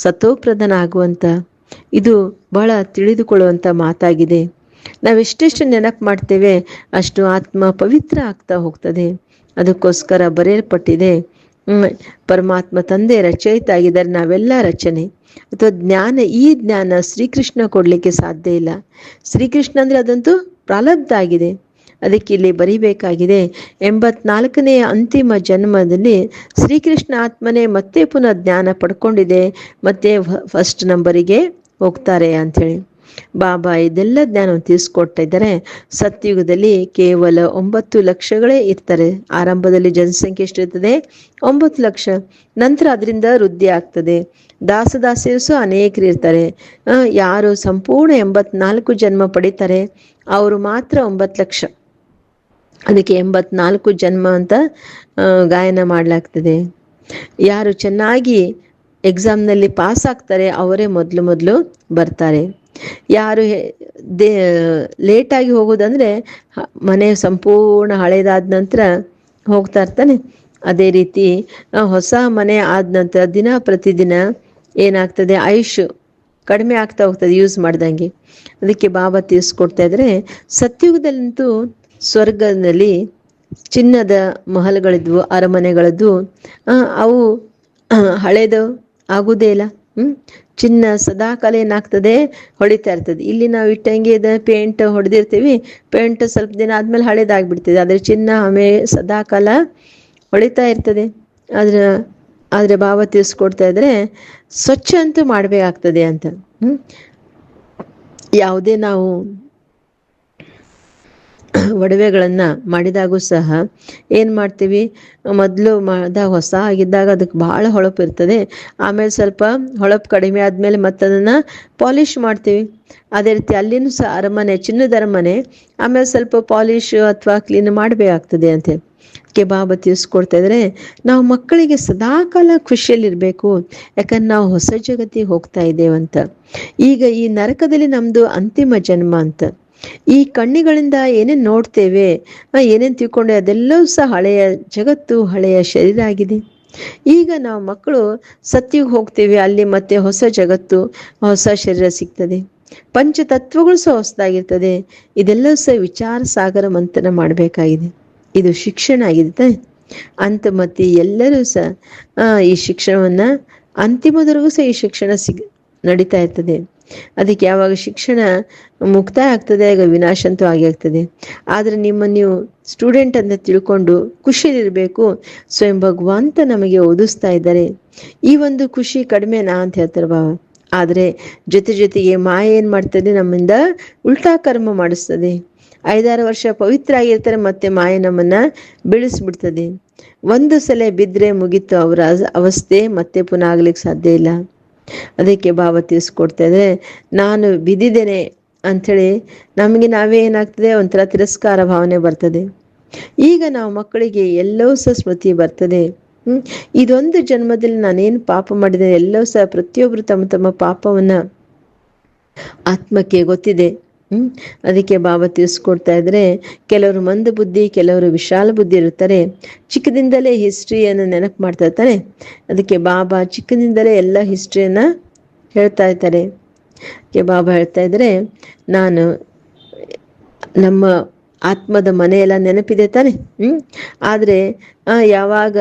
ಸತೋಪ್ರಧಾನ ಆಗುವಂಥ ಇದು ಬಹಳ ತಿಳಿದುಕೊಳ್ಳುವಂಥ ಮಾತಾಗಿದೆ. ನಾವೆಷ್ಟೆಷ್ಟು ನೆನಪು ಮಾಡ್ತೇವೆ, ಅಷ್ಟು ಆತ್ಮ ಪವಿತ್ರ ಆಗ್ತಾ ಹೋಗ್ತದೆ. ಅದಕ್ಕೋಸ್ಕರ ಬರೆಯಲ್ಪಟ್ಟಿದೆ ಪರಮಾತ್ಮ ತಂದೆ, ರಚಯಿತ ಆಗಿದ್ದಾರೆ ನಾವೆಲ್ಲ ರಚನೆ. ಅಥವಾ ಜ್ಞಾನ, ಈ ಜ್ಞಾನ ಶ್ರೀಕೃಷ್ಣ ಕೊಡಲಿಕ್ಕೆ ಸಾಧ್ಯ ಇಲ್ಲ. ಶ್ರೀಕೃಷ್ಣ ಅಂದರೆ ಅದಂತೂ ಪ್ರಾಲಬ್ಧ ಆಗಿದೆ. ಅದಕ್ಕೆ ಇಲ್ಲಿ ಬರಿಬೇಕಾಗಿದೆ ಎಂಬತ್ನಾಲ್ಕನೆಯ ಅಂತಿಮ ಜನ್ಮದಲ್ಲಿ ಶ್ರೀಕೃಷ್ಣ ಆತ್ಮನೇ ಮತ್ತೆ ಪುನಃ ಜ್ಞಾನ ಪಡ್ಕೊಂಡಿದೆ. ಮತ್ತೆ ಫಸ್ಟ್ ನಂಬರಿಗೆ ಹೋಗ್ತಾರೆ ಅಂಥೇಳಿ. ಬಾಬಾ ಇದೆಲ್ಲ ಜ್ಞಾನವನ್ನು ತಿಳಿಸ್ಕೊಡ್ತಾ ಇದ್ದಾರೆ. ಸತ್ಯುಗದಲ್ಲಿ ಕೇವಲ ಒಂಬತ್ತು ಲಕ್ಷಗಳೇ ಇರ್ತಾರೆ. ಆರಂಭದಲ್ಲಿ ಜನಸಂಖ್ಯೆ ಎಷ್ಟಿರ್ತದೆ? ಒಂಬತ್ತು ಲಕ್ಷ. ನಂತರ ಅದರಿಂದ ವೃದ್ಧಿ ಆಗ್ತದೆ. ದಾಸದಾಸಿಯರು ಸಹ ಅನೇಕರು ಇರ್ತಾರೆ. ಯಾರು ಸಂಪೂರ್ಣ ಎಂಬತ್ನಾಲ್ಕು ಜನ್ಮ ಪಡಿತಾರೆ, ಅವರು ಮಾತ್ರ ಒಂಬತ್ತು ಲಕ್ಷ. ಅದಕ್ಕೆ ಎಂಬತ್ನಾಲ್ಕು ಜನ್ಮ ಅಂತ ಗಾಯನ ಮಾಡಲಾಗ್ತದೆ. ಯಾರು ಚೆನ್ನಾಗಿ ಎಕ್ಸಾಮ್ನಲ್ಲಿ ಪಾಸ್ ಆಗ್ತಾರೆ, ಅವರೇ ಮೊದಲು ಮೊದಲು ಬರ್ತಾರೆ. ಯಾರು ದೇ ಲೇಟಾಗಿ ಹೋಗೋದಂದ್ರೆ ಮನೆ ಸಂಪೂರ್ಣ ಹಳೇದಾದ ನಂತರ ಹೋಗ್ತಾ ಇರ್ತಾನೆ. ಅದೇ ರೀತಿ ಹೊಸ ಮನೆ ಆದ ನಂತರ ದಿನ ಪ್ರತಿದಿನ ಏನಾಗ್ತದೆ? ಆಯುಷ್ ಕಡಿಮೆ ಆಗ್ತಾ ಹೋಗ್ತದೆ ಯೂಸ್ ಮಾಡ್ದಂಗೆ. ಅದಕ್ಕೆ ಬಾಬಾ ತಿಳಿಸ್ಕೊಡ್ತಾ ಇದ್ರೆ, ಸತ್ಯುಗದಲ್ಲಂತೂ ಸ್ವರ್ಗದಲ್ಲಿ ಚಿನ್ನದ ಮಹಲ್ಗಳಿದ್ವು, ಅರಮನೆಗಳದ್ದು. ಅವು, ಹಳೇದು ಆಗುದೇ ಇಲ್ಲ. ಹ್ಮ್? ಚಿನ್ನ ಸದಾಕಾಲ ಏನಾಗ್ತದೆ ಹೊಳಿತಾ ಇರ್ತದೆ. ಇಲ್ಲಿ ನಾವು ಇಟ್ಟಂಗೆ ಇದ ಪೇಂಟ್ ಹೊಡೆದಿರ್ತೀವಿ. ಪೇಂಟ್ ಸ್ವಲ್ಪ ದಿನ ಆದ್ಮೇಲೆ ಹಳೇದಾಗ್ಬಿಡ್ತದೆ. ಆದ್ರೆ ಚಿನ್ನ ಆಮೇಲೆ ಸದಾಕಾಲ ಹೊಳಿತಾ ಇರ್ತದೆ. ಆದ್ರ, ಆದ್ರೆ ಭಾವ ತಿಳಿಸ್ಕೊಡ್ತಾ ಇದ್ರೆ ಸ್ವಚ್ಛ ಅಂತೂ ಮಾಡಬೇಕಾಗ್ತದೆ ಅಂತ. ಹ್ಮ್? ಯಾವುದೇ ನಾವು (coughs) ಒಡವೆಗಳನ್ನ ಮಾಡಿದಾಗೂ ಸಹ ಏನು ಮಾಡ್ತೀವಿ? ಮೊದಲು ಮಾಡಿದಾಗ ಹೊಸ ಆಗಿದ್ದಾಗ ಅದಕ್ಕೆ ಬಹಳ ಹೊಳಪು ಇರ್ತದೆ. ಆಮೇಲೆ ಸ್ವಲ್ಪ ಹೊಳಪು ಕಡಿಮೆ ಆದಮೇಲೆ ಮತ್ತೆ ಅದನ್ನ ಪಾಲಿಶ್ ಮಾಡ್ತೀವಿ. ಅದೇ ರೀತಿ ಅಲ್ಲಿನೂ ಸಹ ಅರಮನೆ, ಚಿನ್ನದ ಅರಮನೆ, ಆಮೇಲೆ ಸ್ವಲ್ಪ ಪಾಲಿಶ್ ಅಥವಾ ಕ್ಲೀನ್ ಮಾಡಬೇಕಾಗ್ತದೆ ಅಂತ. ಬಾಬಾ ತಿಳಿಸ್ಕೊಡ್ತಾ ಇದ್ರೆ ನಾವು ಮಕ್ಕಳಿಗೆ ಸದಾಕಾಲ ಖುಷಿಯಲ್ಲಿರಬೇಕು. ಯಾಕಂದ್ರೆ ನಾವು ಹೊಸ ಜಗತ್ತಿಗೆ ಹೋಗ್ತಾ ಇದ್ದೇವಂತ. ಈಗ ಈ ನರಕದಲ್ಲಿ ನಮ್ದು ಅಂತಿಮ ಜನ್ಮ ಅಂತ. ಈ ಕಣ್ಣಿಗಳಿಂದ ಏನೇನು ನೋಡ್ತೇವೆ ಏನೇನು ತಿಳ್ಕೊಂಡೆ, ಅದೆಲ್ಲವೂ ಸಹ ಹಳೆಯ ಜಗತ್ತು, ಹಳೆಯ ಶರೀರ ಆಗಿದೆ. ಈಗ ನಾವು ಮಕ್ಕಳು ಸತ್ಯಕ್ಕೆ ಹೋಗ್ತೇವೆ, ಅಲ್ಲಿ ಮತ್ತೆ ಹೊಸ ಜಗತ್ತು, ಹೊಸ ಶರೀರ ಸಿಗ್ತದೆ. ಪಂಚತತ್ವಗಳು ಸಹ ಹೊಸದಾಗಿರ್ತದೆ. ಇದೆಲ್ಲವೂ ಸಹ ವಿಚಾರ ಸಾಗರ ಮಂಥನ ಮಾಡಬೇಕಾಗಿದೆ. ಇದು ಶಿಕ್ಷಣ ಆಗಿದೆ? ಅಂತ ಮತ್ತೆ ಎಲ್ಲರೂ ಸಹ ಈ ಶಿಕ್ಷಣವನ್ನ ಅಂತಿಮದವರೆಗೂ ಸಹ ಈ ಶಿಕ್ಷಣ ಸಿಗ, ನಡೀತಾ ಇರ್ತದೆ. ಅದಕ್ಕೆ ಯಾವಾಗ ಶಿಕ್ಷಣ ಮುಕ್ತಾಯ ಆಗ್ತದೆ, ಆಗ ವಿನಾಶ ಅಂತೂ ಆಗೇ ಆಗ್ತದೆ. ಆದ್ರೆ ನಿಮ್ಮ ನೀವು ಸ್ಟೂಡೆಂಟ್ ಅಂತ ತಿಳ್ಕೊಂಡು ಖುಷಿಯಲ್ಲಿರ್ಬೇಕು. ಸ್ವಯಂ ಭಗವಂತ ನಮಗೆ ಓದಿಸ್ತಾ ಇದ್ದಾರೆ. ಈ ಒಂದು ಖುಷಿ ಕಡಿಮೆನಾ ಅಂತ ಹೇಳ್ತಾರೆ ಬಾವ ಆದ್ರೆ ಜೊತೆ ಜೊತೆಗೆ ಮಾಯ ಏನ್ ಮಾಡ್ತದೆ, ನಮ್ಮಿಂದ ಉಲ್ಟಾ ಕರ್ಮ ಮಾಡಿಸ್ತದೆ. ಐದಾರು ವರ್ಷ ಪವಿತ್ರ ಆಗಿರ್ತಾರೆ, ಮತ್ತೆ ಮಾಯ ನಮ್ಮನ್ನ ಬೆಳೆಸ್ಬಿಡ್ತದೆ. ಒಂದು ಸಲ ಬಿದ್ರೆ ಮುಗೀತು ಅವರ ಅವಸ್ಥೆ, ಮತ್ತೆ ಪುನಃ ಆಗ್ಲಿಕ್ಕೆ ಸಾಧ್ಯ ಇಲ್ಲ. ಅದಕ್ಕೆ ಭಾವ ತಿಳಿಸ್ಕೊಡ್ತಾ ಇದ್ರೆ ನಾನು ಬಿದ್ದಿದ್ದೇನೆ ಅಂಥೇಳಿ ನಮಗೆ ನಾವೇ ಏನಾಗ್ತದೆ ಒಂಥರ ತಿರಸ್ಕಾರ ಭಾವನೆ ಬರ್ತದೆ. ಈಗ ನಾವು ಮಕ್ಕಳಿಗೆ ಎಲ್ಲವೂ ಸಹ ಸ್ಮೃತಿ ಬರ್ತದೆ. ಹ್ಮ್? ಇದೊಂದು ಜನ್ಮದಲ್ಲಿ ನಾನೇನು ಪಾಪ ಮಾಡಿದೆ? ಎಲ್ಲವೂ ಸಹ ಪ್ರತಿಯೊಬ್ಬರು ತಮ್ಮ ತಮ್ಮ ಪಾಪವನ್ನ ಆತ್ಮಕ್ಕೆ ಗೊತ್ತಿದೆ. ಅದಕ್ಕೆ ಬಾಬಾ ತಿಳಿಸ್ಕೊಡ್ತಾ ಇದ್ರೆ, ಕೆಲವರು ಮಂದ ಬುದ್ಧಿ, ಕೆಲವರು ವಿಶಾಲ ಬುದ್ಧಿ ಇರ್ತಾರೆ. ಚಿಕ್ಕದಿಂದಲೇ ಹಿಸ್ಟ್ರಿಯನ್ನು ನೆನಪು ಮಾಡ್ತಾ ಇರ್ತಾರೆ. ಅದಕ್ಕೆ ಬಾಬಾ ಚಿಕ್ಕದಿಂದಲೇ ಎಲ್ಲ ಹಿಸ್ಟ್ರಿಯನ್ನ ಹೇಳ್ತಾ ಇರ್ತಾರೆ. ಅದಕ್ಕೆ ಬಾಬಾ ಹೇಳ್ತಾ ಇದ್ರೆ, ನಾನು ನಮ್ಮ ಆತ್ಮದ ಮನೆಯೆಲ್ಲ ನೆನಪಿದೆ ತಾನೆ. ಹ್ಮ್? ಆದ್ರೆ ಯಾವಾಗ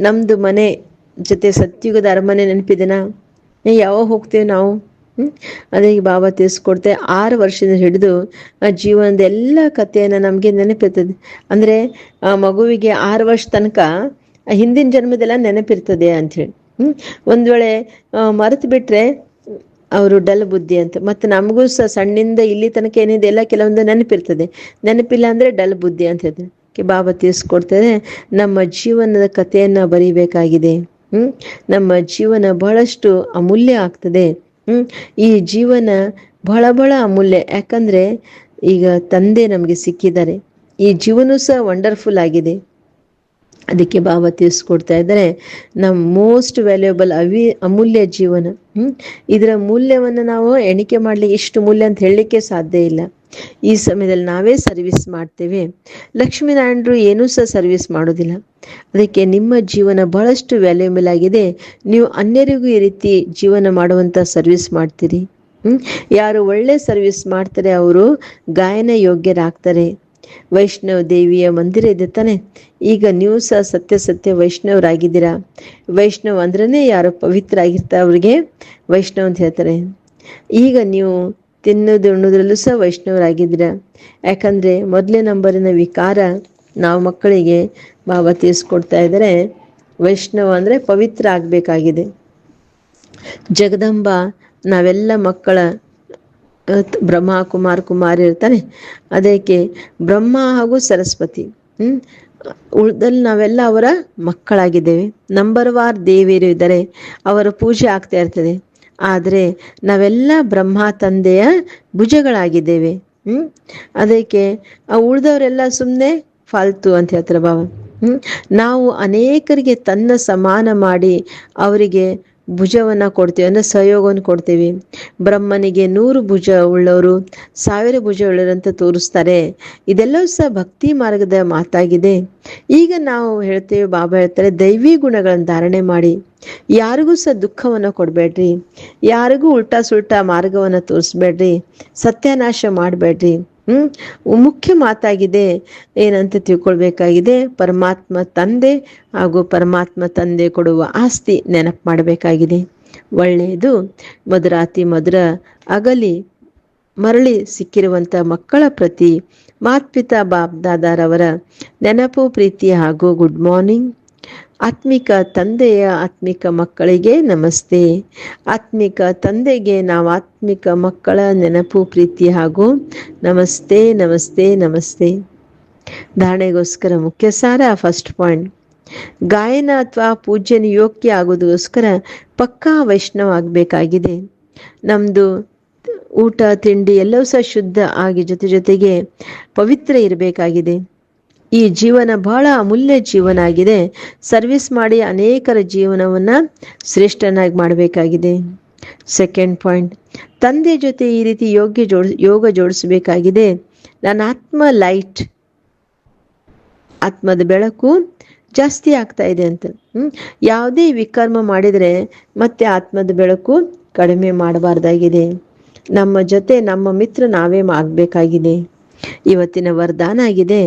ನಮ್ದು ಮನೆ ಜೊತೆ ಸತ್ಯುಗದ ಅರಮನೆ ನೆನಪಿದೆನಾ? ಯಾವಾಗ ಹೋಗ್ತೇವೆ ನಾವು? ಅದೇ ಈ ಬಾಬಾ ತಿಳಿಸ್ಕೊಡ್ತೆ. ಆರು ವರ್ಷದಿಂದ ಹಿಡಿದು, ಆ ಜೀವನದ ಎಲ್ಲ ಕಥೆಯನ್ನ ನಮ್ಗೆ ನೆನಪಿರ್ತದೆ. ಅಂದ್ರೆ, ಆ ಮಗುವಿಗೆ ಆರು ವರ್ಷ ತನಕ ಹಿಂದಿನ ಜನ್ಮದೆಲ್ಲ ನೆನಪಿರ್ತದೆ ಅಂತ ಹೇಳಿ. ಹ್ಮ್? ಒಂದ್ ವೇಳೆ ಮರೆತು ಬಿಟ್ರೆ, ಅವರು ಡಲ್ ಬುದ್ಧಿ ಅಂತ. ಮತ್ತೆ ನಮಗೂ ಸಹ ಸಣ್ಣಿಂದ ಇಲ್ಲಿ ತನಕ ಏನಿದೆ, ಎಲ್ಲ ಕೆಲವೊಂದು ನೆನಪಿರ್ತದೆ. ನೆನಪಿಲ್ಲ ಅಂದ್ರೆ ಡಲ್ ಬುದ್ಧಿ ಅಂತ ಹೇಳ್ತಾರೆ. ಬಾಬಾ ತಿಳಿಸ್ಕೊಡ್ತಾರೆ, ನಮ್ಮ ಜೀವನದ ಕಥೆಯನ್ನ ಬರೀಬೇಕಾಗಿದೆ. ಹ್ಮ್? ನಮ್ಮ ಜೀವನ ಬಹಳಷ್ಟು ಅಮೂಲ್ಯ ಆಗ್ತದೆ. ಈ ಜೀವನ ಬಹಳ ಬಹಳ ಅಮೂಲ್ಯ. ಯಾಕಂದ್ರೆ ಈಗ ತಂದೆ ನಮಗೆ ಸಿಕ್ಕಿದ್ದಾರೆ. ಈ ಜೀವನ ಸಹ ವಂಡರ್ಫುಲ್ ಆಗಿದೆ. ಅದಕ್ಕೆ ಬಾಬಾ ತಿಳಿಸ್ಕೊಡ್ತಾ ಇದ್ದಾರೆ. ನಮ್ಮ ಮೋಸ್ಟ್ ವ್ಯಾಲ್ಯೂಬಲ್ ಅವಿ, ಅಮೂಲ್ಯ ಜೀವನ. ಇದರ ಮೂಲ್ಯವನ್ನ ನಾವು ಎಣಿಕೆ ಮಾಡಲಿ ಇಷ್ಟು ಮೂಲ್ಯ ಅಂತ ಹೇಳಲಿಕ್ಕೆ ಸಾಧ್ಯ ಇಲ್ಲ. ಈ ಸಮಯದಲ್ಲಿ ನಾವೇ ಸರ್ವಿಸ್ ಮಾಡ್ತೇವೆ. ಲಕ್ಷ್ಮೀನಾರಾಯಣರು ಏನೂ ಸಹ ಸರ್ವಿಸ್ ಮಾಡೋದಿಲ್ಲ ಅದಕ್ಕೆ ನಿಮ್ಮ ಜೀವನ ಬಹಳಷ್ಟು ವ್ಯಾಲ್ಯೂಬಲ್ ಆಗಿದೆ. ನೀವು ಅನ್ಯರಿಗೂ ಈ ರೀತಿ ಜೀವನ ಮಾಡುವಂತ ಸರ್ವಿಸ್ ಮಾಡ್ತೀರಿ. ಯಾರು ಒಳ್ಳೆ ಸರ್ವಿಸ್ ಮಾಡ್ತಾರೆ, ಅವರು ಗಾಯನ ಯೋಗ್ಯರಾಗ್ತಾರೆ. ವೈಷ್ಣವ ದೇವಿಯ ಮಂದಿರ ತಾನೆ. ಈಗ ನೀವು ಸಹ ಸತ್ಯ ಸತ್ಯ ವೈಷ್ಣವರಾಗಿದ್ದೀರಾ? ವೈಷ್ಣವ್ ಅಂದ್ರೆ ಯಾರು ಪವಿತ್ರ ಆಗಿರ್ತಾರೆ ಅವ್ರಿಗೆ. ವೈಷ್ಣವ ಅಂತ ಹೇಳ್ತಾರೆ. ಈಗ ನೀವು ತಿನ್ನೋದು ಉಣ್ಣೋದ್ರಲ್ಲೂ ಸಹ ವೈಷ್ಣವರಾಗಿದ್ದೀರಾ? ಯಾಕಂದ್ರೆ ಮೊದಲೇ ನಂಬರಿನ ವಿಕಾರ ನಾವು ಮಕ್ಕಳಿಗೆ ಬಾಬಾ ತಿಳಿಸ್ಕೊಡ್ತಾ ಇದ್ದಾರೆ. ವೈಷ್ಣವ ಅಂದ್ರೆ ಪವಿತ್ರ ಆಗ್ಬೇಕಾಗಿದೆ. ಜಗದಂಬ ನಾವೆಲ್ಲ ಮಕ್ಕಳ ಬ್ರಹ್ಮ ಕುಮಾರ್ ಕುಮಾರ್ ಇರ್ತಾನೆ. ಅದಕ್ಕೆ ಬ್ರಹ್ಮ ಹಾಗೂ ಸರಸ್ವತಿ, ಹ್ಮ್, ಉಳ್ದಲ್ಲಿ ನಾವೆಲ್ಲ ಅವರ ಮಕ್ಕಳಾಗಿದ್ದೇವೆ. ನಂಬರ್ ವಾರ್ ದೇವಿಯರು ಇದ್ದಾರೆ ಅವರ ಪೂಜೆ ಆಗ್ತಾ ಇರ್ತದೆ. ಆದ್ರೆ ನಾವೆಲ್ಲ ಬ್ರಹ್ಮ ತಂದೆಯ ಭುಜಗಳಾಗಿದ್ದೇವೆ, ಹ್ಮ್, ಅದಕ್ಕೆ ಆ ಉಳ್ದವರೆಲ್ಲ ಸುಮ್ಮನೆ ಫಾಲ್ತು ಅಂತ ಹೇಳ್ತಾರೆ ಬಾಬಾ. ಹ್ಮ್, ನಾವು ಅನೇಕರಿಗೆ ತನ್ನ ಸಮಾನ ಮಾಡಿ ಅವರಿಗೆ ಭುಜವನ್ನ ಕೊಡ್ತೀವಿ, ಅಂದ್ರೆ ಸಹಯೋಗವನ್ನು ಕೊಡ್ತೀವಿ. ಬ್ರಹ್ಮನಿಗೆ ನೂರು ಭುಜ ಉಳ್ಳವರು ಸಾವಿರ ಭುಜ ಉಳ್ಳವರಂತ ತೋರಿಸ್ತಾರೆ. ಇದೆಲ್ಲವೂ ಸಹ ಭಕ್ತಿ ಮಾರ್ಗದ ಮಾತಾಗಿದೆ. ಈಗ ನಾವು ಹೇಳ್ತೇವೆ, ಬಾಬಾ ಹೇಳ್ತಾರೆ, ದೈವಿ ಗುಣಗಳನ್ನು ಧಾರಣೆ ಮಾಡಿ. ಯಾರಿಗೂ ಸಹ ದುಃಖವನ್ನು ಕೊಡಬೇಡ್ರಿ. ಯಾರಿಗೂ ಉಲ್ಟಾ ಸುಲ್ಟಾ ಮಾರ್ಗವನ್ನ ತೋರಿಸ್ಬೇಡ್ರಿ. ಸತ್ಯನಾಶ ಮಾಡಬೇಡ್ರಿ. ಹ್ಮ್? ಮುಖ್ಯ ಮಾತಾಗಿದೆ. ಏನಂತ ತಿಳ್ಕೊಳ್ಬೇಕಾಗಿದೆ? ಪರಮಾತ್ಮ ತಂದೆ ಹಾಗೂ ಪರಮಾತ್ಮ ತಂದೆ ಕೊಡುವ ಆಸ್ತಿ ನೆನಪು ಮಾಡಬೇಕಾಗಿದೆ. ಒಳ್ಳೆಯದು. ಮಧುರಾತಿ ಮಧುರ ಅಗಲಿ ಮರಳಿ ಸಿಕ್ಕಿರುವಂಥ ಮಕ್ಕಳ ಪ್ರತಿ ಮಾತ್ಪಿತಾ ಬಾಬ್ ದಾದಾರವರ ನೆನಪು, ಪ್ರೀತಿ ಹಾಗೂ ಗುಡ್ ಮಾರ್ನಿಂಗ್. ಆತ್ಮಿಕ ತಂದೆಯ ಆತ್ಮಿಕ ಮಕ್ಕಳಿಗೆ ನಮಸ್ತೆ. ಆತ್ಮಿಕ ತಂದೆಗೆ ನಾವು ಆತ್ಮಿಕ ಮಕ್ಕಳ ನೆನಪು, ಪ್ರೀತಿ ಹಾಗೂ ನಮಸ್ತೆ ನಮಸ್ತೆ ನಮಸ್ತೆ. ಧಾರಣೆಗೋಸ್ಕರ ಮುಖ್ಯ ಸಾರ ಫಸ್ಟ್ ಪಾಯಿಂಟ್ ಗಾಯನ ಅಥವಾ ಪೂಜನೆ ಯೋಗ್ಯ ಆಗೋದಕ್ಕೋಸ್ಕರ ಪಕ್ಕಾ ವೈಷ್ಣವ ಆಗಬೇಕಾಗಿದೆ. ನಮ್ಮದು ಊಟ, ತಿಂಡಿ ಎಲ್ಲವೂ ಸಹ ಶುದ್ಧ ಆಗಿ ಜೊತೆ ಜೊತೆಗೆ ಪವಿತ್ರ ಇರಬೇಕಾಗಿದೆ. ಈ ಜೀವನ ಬಹಳ ಅಮೂಲ್ಯ ಜೀವನ ಆಗಿದೆ ಸರ್ವಿಸ್ ಮಾಡಿ ಅನೇಕರ ಜೀವನವನ್ನ ಶ್ರೇಷ್ಠನಾಗಿ ಮಾಡಬೇಕಾಗಿದೆ. ಸೆಕೆಂಡ್ ಪಾಯಿಂಟ್ ತಂದೆ ಜೊತೆ ಈ ರೀತಿ ಯೋಗ್ಯ ಜೋಡ್ ಯೋಗ ಜೋಡಿಸಬೇಕಾಗಿದೆ. ನನ್ನ ಆತ್ಮ ಲೈಟ್ ಆತ್ಮದ ಬೆಳಕು ಜಾಸ್ತಿ ಆಗ್ತಾ ಇದೆ ಅಂತ. ಯಾವುದೇ ವಿಕರ್ಮ ಮಾಡಿದರೆ ಮತ್ತೆ ಆತ್ಮದ ಬೆಳಕು ಕಡಿಮೆ ಮಾಡಬಾರ್ದಾಗಿದೆ. ನಮ್ಮ ಜೊತೆ ನಮ್ಮ ಮಿತ್ರ ನಾವೇ ಆಗಬೇಕಾಗಿದೆ. ಇವತ್ತಿನ ವರದಾನ ಆಗಿದೆ.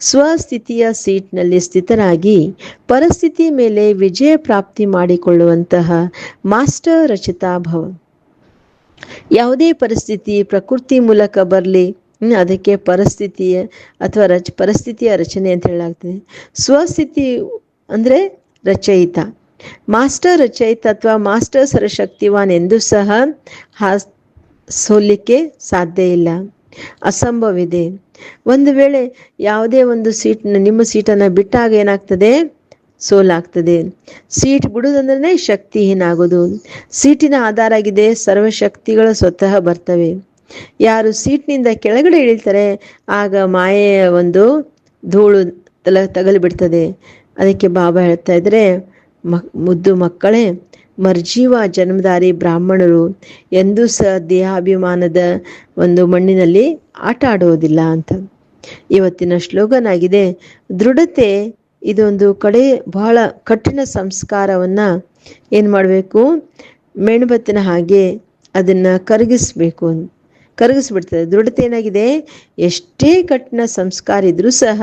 ಸ್ವಸ್ಥಿತಿಯ ಸೀಟ್ನಲ್ಲಿ ಸ್ಥಿತರಾಗಿ, ಪರಿಸ್ಥಿತಿ ಮೇಲೆ ವಿಜಯ ಪ್ರಾಪ್ತಿ ಮಾಡಿಕೊಳ್ಳುವಂತಹ ಮಾಸ್ಟರ್ ರಚಿತಾ ಭವ ಯಾವುದೇ ಪರಿಸ್ಥಿತಿ ಪ್ರಕೃತಿ ಮೂಲಕ ಬರಲಿ ಅದಕ್ಕೆ ಪರಿಸ್ಥಿತಿಯ ಅಥವಾ ರಚ, ಪರಿಸ್ಥಿತಿಯ ರಚನೆ ಅಂತ ಹೇಳಲಾಗ್ತದೆ. ಸ್ವಸ್ಥಿತಿ ಅಂದರೆ ರಚಯಿತ. ಮಾಸ್ಟರ್ ರಚಯಿತ ಅಥವಾ ಮಾಸ್ಟರ್ ಸರಶಕ್ತಿವಾನ್ ಎಂದು ಸಹ ಹಾ, ಸೋಲಿಕ್ಕೆ ಸಾಧ್ಯ ಇಲ್ಲ. ಅಸಂಭವ ಇದೆ ಒಂದು ವೇಳೆ ಯಾವುದೇ ಒಂದು ಸೀಟ್ ನಿಮ್ಮ ಸೀಟನ್ನು ಬಿಟ್ಟಾಗ ಏನಾಗ್ತದೆ? ಸೋಲಾಗ್ತದೆ. ಸೀಟ್ ಬಿಡುವುದಂದ್ರೆ ಶಕ್ತಿಹೀನ ಆಗೋದು ಸೀಟಿನ ಆಧಾರ ಆಗಿದೆ, ಸರ್ವಶಕ್ತಿಗಳು ಸ್ವತಃ ಬರ್ತವೆ. ಯಾರು ಸೀಟ್ನಿಂದ ಕೆಳಗಡೆ ಇಳಿತಾರೆ, ಆಗ ಮಾಯೆಯ ಒಂದು ಧೂಳು ತಲ ತಗಲಿ ಬಿಡ್ತದೆ ಅದಕ್ಕೆ ಬಾಬಾ ಹೇಳ್ತಾ ಇದ್ರೆ ಮಕ್ ಮುದ್ದು ಮಕ್ಕಳೇ ಮರ್ಜೀವ ಜನ್ಮದಾರಿ ಬ್ರಾಹ್ಮಣರು ಎಂದೂ ಸಹ ದೇಹಾಭಿಮಾನದ ಒಂದು ಮಣ್ಣಿನಲ್ಲಿ ಆಟ ಆಡುವುದಿಲ್ಲ ಅಂತ. ಇವತ್ತಿನ ಶ್ಲೋಗನ್ ಆಗಿದೆ ದೃಢತೆ ಇದೊಂದು ಕಡೆ ಬಹಳ ಕಠಿಣ ಸಂಸ್ಕಾರವನ್ನ ಏನು ಮಾಡಬೇಕು? ಮೇಣಬತ್ತಿನ ಹಾಗೆ ಅದನ್ನ ಕರಗಿಸ್ಬೇಕು. ಕರಗಿಸ್ಬಿಡ್ತದೆ. ದೃಢತೆ ಏನಾಗಿದೆ? ಎಷ್ಟೇ ಕಠಿಣ ಸಂಸ್ಕಾರ ಇದ್ರೂ ಸಹ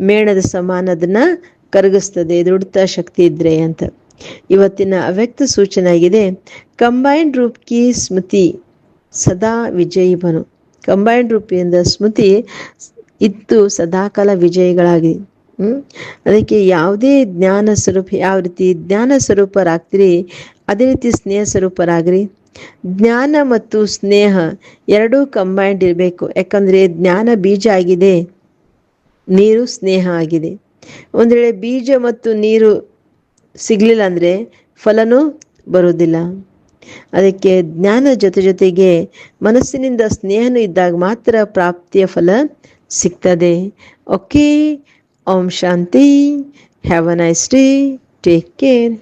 ಮೇಣದ ಸಮಾನ ಅದನ್ನ ಕರಗಿಸ್ತದೆ, ದೃಢತ ಶಕ್ತಿ ಇದ್ರೆ ಅಂತ. ಇವತ್ತಿನ ಅವ್ಯಕ್ತ ಸೂಚನೆಯಾಗಿದೆ, ಕಂಬೈನ್ಡ್ ರೂಪ್ ಸ್ಮೃತಿ ಸದಾ ವಿಜಯಿ ಬನು ಕಂಬೈನ್ಡ್ ರೂಪಿಯಿಂದ ಸ್ಮೃತಿ ಇತ್ತು ಸದಾಕಾಲ ವಿಜಯಿಗಳಾಗಿ, ಹ್ಮ್? ಅದಕ್ಕೆ ಯಾವುದೇ ಜ್ಞಾನ ಸ್ವರೂಪ, ಯಾವ ರೀತಿ ಜ್ಞಾನ ಸ್ವರೂಪರಾಗ್ತೀರಿ, ಅದೇ ರೀತಿ ಸ್ನೇಹ ಸ್ವರೂಪರಾಗ್ರಿ. ಜ್ಞಾನ ಮತ್ತು ಸ್ನೇಹ ಎರಡೂ ಕಂಬೈಂಡ್ ಇರಬೇಕು. ಯಾಕಂದ್ರೆ ಜ್ಞಾನ ಬೀಜ ಆಗಿದೆ, ನೀರು ಸ್ನೇಹ ಆಗಿದೆ. ಒಂದ್ ಬೀಜ ಮತ್ತು ನೀರು ಸಿಗ್ಲಿಲ್ಲ ಅಂದ್ರೆ ಫಲನೂ ಬರೋದಿಲ್ಲ ಅದಕ್ಕೆ ಜ್ಞಾನ ಜೊತೆ ಜೊತೆಗೆ ಮನಸ್ಸಿನಿಂದ ಸ್ನೇಹನೂ ಇದ್ದಾಗ ಮಾತ್ರ ಪ್ರಾಪ್ತಿಯ ಫಲ ಸಿಗ್ತದೆ. Okay Om Shanti have a nice day take care